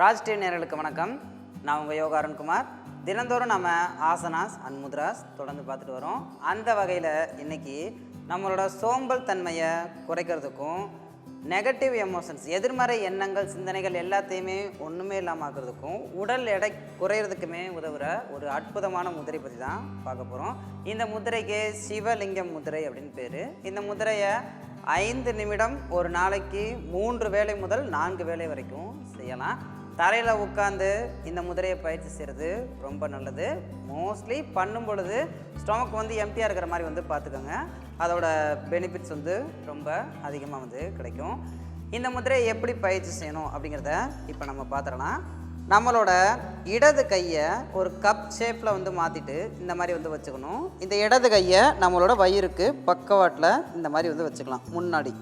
Raj TV நேர்களுக்கு வணக்கம். நான் உங்கள் யோகா அருண்குமார் தினந்தோறும் நம்ம ஆசனாஸ் அண்ட் முத்ராஸ் தொடர்ந்து பார்த்துட்டு வரோம். அந்த வகையில் இன்றைக்கி நம்மளோட சோம்பல் தன்மையை குறைக்கிறதுக்கும் நெகட்டிவ் எமோஷன்ஸ் எதிர்மறை எண்ணங்கள் சிந்தனைகள் எல்லாத்தையுமே ஒன்றுமே இல்லாமல் ஆக்குறதுக்கும் உடல் எடை குறையிறதுக்குமே உதவுகிற ஒரு அற்புதமான முதிரை பற்றி தான் பார்க்க போகிறோம் இந்த முதிரைக்கு சிவலிங்கம் முதிரை அப்படின்னு பேர். இந்த முதிரையை ஐந்து நிமிடம் ஒரு நாளைக்கு மூன்று வேலை முதல் நான்கு வேலை வரைக்கும் செய்யலாம். தரையில் உட்காந்து இந்த முதிரையை பயிற்சி செய்கிறது ரொம்ப நல்லது. மோஸ்ட்லி பண்ணும் பொழுது ஸ்டொமக் வந்து எம்டியாக இருக்கிற மாதிரி வந்து பார்த்துக்கோங்க. அதோட பெனிஃபிட்ஸ் வந்து ரொம்ப அதிகமாக வந்து கிடைக்கும். இந்த முதிரையை எப்படி பயிற்சி செய்யணும் அப்படிங்கிறத இப்போ நம்ம பார்த்துடலாம். நம்மளோட இடது கையை ஒரு கப் ஷேப்பில் வந்து மாற்றிட்டு இந்த மாதிரி வந்து வச்சுக்கணும். இந்த இடது கையை நம்மளோட வயிறுக்கு பக்கவாட்டில் இந்த மாதிரி வந்து வச்சுக்கலாம். முன்னாடி.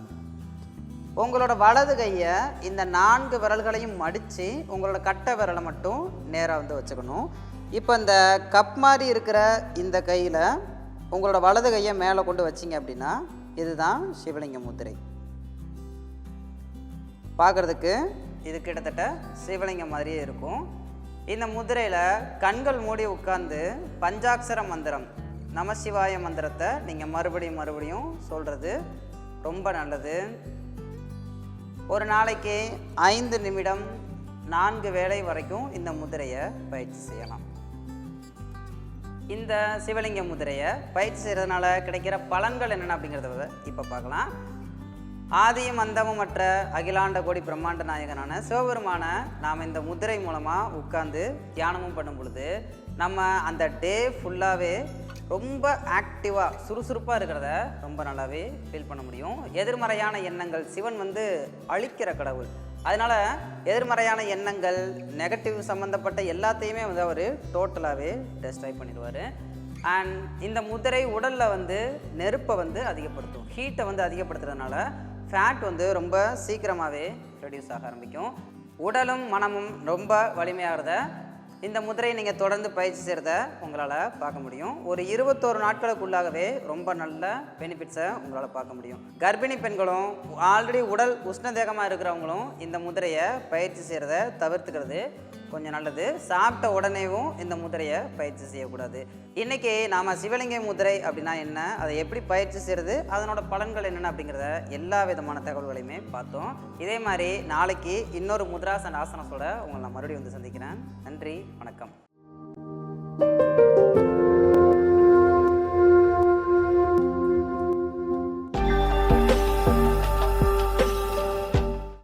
உங்களோட வலது கையை இந்த நான்கு விரல்களையும் மடித்து உங்களோட கட்டை விரலை மட்டும் நேராக வந்து வச்சுக்கணும். இப்போ இந்த கப் மாதிரி இருக்கிற இந்த கையில் உங்களோட வலது கையை மேலே கொண்டு வச்சிங்க அப்படின்னா இதுதான் சிவலிங்க முத்திரை. பார்க்குறதுக்கு இது கிட்டத்தட்ட சிவலிங்கம் மாதிரியே இருக்கும். இந்த முதிரையில் கண்கள் மூடி உட்கார்ந்து பஞ்சாட்சர மந்திரம் நமசிவாய மந்திரத்தை நீங்கள் மறுபடியும் மறுபடியும் சொல்கிறது ரொம்ப நல்லது. ஒரு நாளைக்கு ஐந்து நிமிடம் நான்கு வேளை வரைக்கும் இந்த முதிரையை பயிற்சி செய்யலாம். இந்த சிவலிங்க முதிரையை பயிற்சி செய்கிறதுனால கிடைக்கிற பலன்கள் என்னென்ன அப்படிங்கிறத இப்போ பார்க்கலாம். ஆதியும் அந்தமும் மற்ற அகிலாண்ட கோடி பிரம்மாண்ட நாயகனான சிவபெருமான நாம் இந்த முதிரை மூலமாக உட்கார்ந்து தியானமும் பண்ணும் பொழுது நம்ம அந்த டே ஃபுல்லாகவே ரொம்ப ஆக்டிவாக சுறுசுறுப்பாக இருக்கிறத ரொம்ப நல்லாவே ஃபீல் பண்ண முடியும். எதிர்மறையான எண்ணங்கள் சிவன் வந்து அழிக்கிற கடவுள். அதனால் எதிர்மறையான எண்ணங்கள் நெகட்டிவ் சம்மந்தப்பட்ட எல்லாத்தையுமே வந்து அவர் டோட்டலாகவே டெஸ்ட்ராய் பண்ணிடுவார். அண்ட் இந்த முதிரை உடலில் வந்து நெருப்பை வந்து அதிகப்படுத்தும். ஹீட்டை வந்து அதிகப்படுத்துறதுனால ஃபேட் வந்து ரொம்ப சீக்கிரமாகவே ரெடியூஸ் ஆக ஆரம்பிக்கும். உடலும் மனமும் ரொம்ப வலிமையாகிறத இந்த முதிரையை நீங்கள் தொடர்ந்து பயிற்சி செய்கிறத உங்களால் பார்க்க முடியும். ஒரு இருபத்தோரு நாட்களுக்குள்ளாகவே ரொம்ப நல்ல பெனிஃபிட்ஸை உங்களால் பார்க்க முடியும். கர்ப்பிணி பெண்களும் ஆல்ரெடி உடல் உஷ்ணதேகமாக இருக்கிறவங்களும் இந்த முதிரையை பயிற்சி செய்கிறத தவிர்த்துக்கிறது. கொஞ்சம் நல்லது. சாப்பிட்ட உடனேவும் இந்த முதிரையை பயிற்சி செய்யக்கூடாது. இன்றைக்கி நாம் சிவலிங்க முதிரை அப்படின்னா என்ன? அதை எப்படி பயிற்சி செய்கிறது அதனோட பலன்கள் என்னென்ன அப்படிங்கிறத எல்லா விதமான தகவல்களையுமே பார்த்தோம். இதே மாதிரி நாளைக்கு இன்னொரு முத்ராசன் ஆசனத்தோட உங்களை நான் மறுபடியும் வந்து சந்திக்கிறேன். நன்றி வணக்கம்.